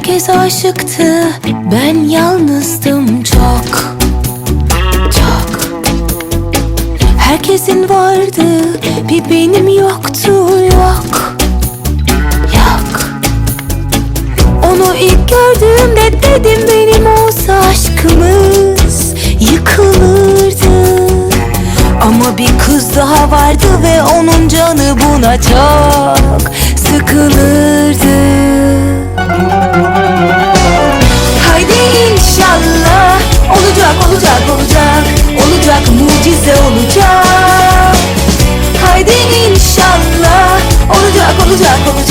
Herkes aşıktı. Ben yalnızdım çok. Çok. Herkesin vardı. Bir benim yoktu yok. Yok. Onu ilk gördüğümde dedim benim olsa aşkımız yıkılırdı. Ama bir kız daha vardı ve onun canı buna çok sıkılırdı mucize olacak. Haydi inşallah. Olacak olacak olacak